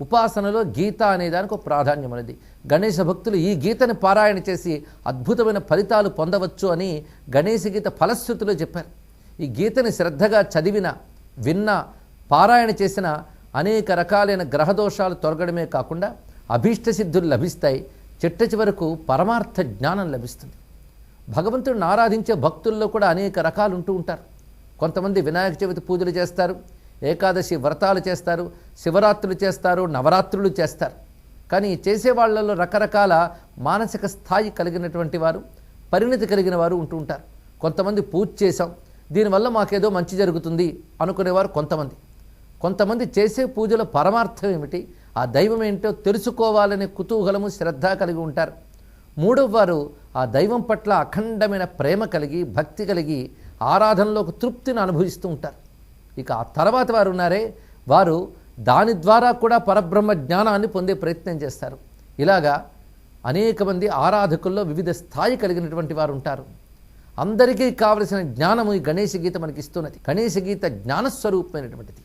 ఉపాసనలో గీత అనే దానికి ఒక ప్రాధాన్యం అనేది. గణేశ భక్తులు ఈ గీతని పారాయణ చేసి అద్భుతమైన ఫలితాలు పొందవచ్చు అని గణేష గీత ఫలశ్రుతిలో చెప్పారు. ఈ గీతని శ్రద్ధగా చదివిన విన్న పారాయణ చేసిన అనేక రకాలైన గ్రహదోషాలు తొలగడమే కాకుండా అభీష్ట సిద్ధులు లభిస్తాయి. చిట్ట చివరకు పరమార్థ జ్ఞానం లభిస్తుంది. భగవంతుడిని ఆరాధించే భక్తుల్లో కూడా అనేక రకాలు ఉంటూ ఉంటారు. కొంతమంది వినాయక చవితి పూజలు చేస్తారు. ఏకాదశి వ్రతాలు చేస్తారు శివరాత్రులు చేస్తారు నవరాత్రులు చేస్తారు. కానీ చేసే వాళ్ళలో రకరకాల మానసిక స్థాయి కలిగినటువంటి వారు పరిణతి కలిగిన వారు ఉంటూ ఉంటారు. కొంతమంది పూజ చేశాం దీనివల్ల మాకేదో మంచి జరుగుతుంది అనుకునేవారు కొంతమంది. కొంతమంది చేసే పూజల పరమార్థం ఏమిటి ఆ దైవం ఏంటో తెలుసుకోవాలనే కుతూహలము శ్రద్ధ కలిగి ఉంటారు. మూడవ వారు ఆ దైవం పట్ల అఖండమైన ప్రేమ కలిగి భక్తి కలిగి ఆరాధనలో ఒక తృప్తిని అనుభవిస్తూ ఉంటారు. ఇక ఆ తర్వాత వారు ఉన్నారే వారు దాని ద్వారా కూడా పరబ్రహ్మ జ్ఞానాన్ని పొందే ప్రయత్నం చేస్తారు. ఇలాగా అనేక మంది ఆరాధకుల్లో వివిధ స్థాయి కలిగినటువంటి వారు ఉంటారు. అందరికీ కావలసిన జ్ఞానము ఈ గణేశ గీత మనకి ఇస్తున్నది. గణేశ గీత జ్ఞానస్వరూపమైనటువంటిది.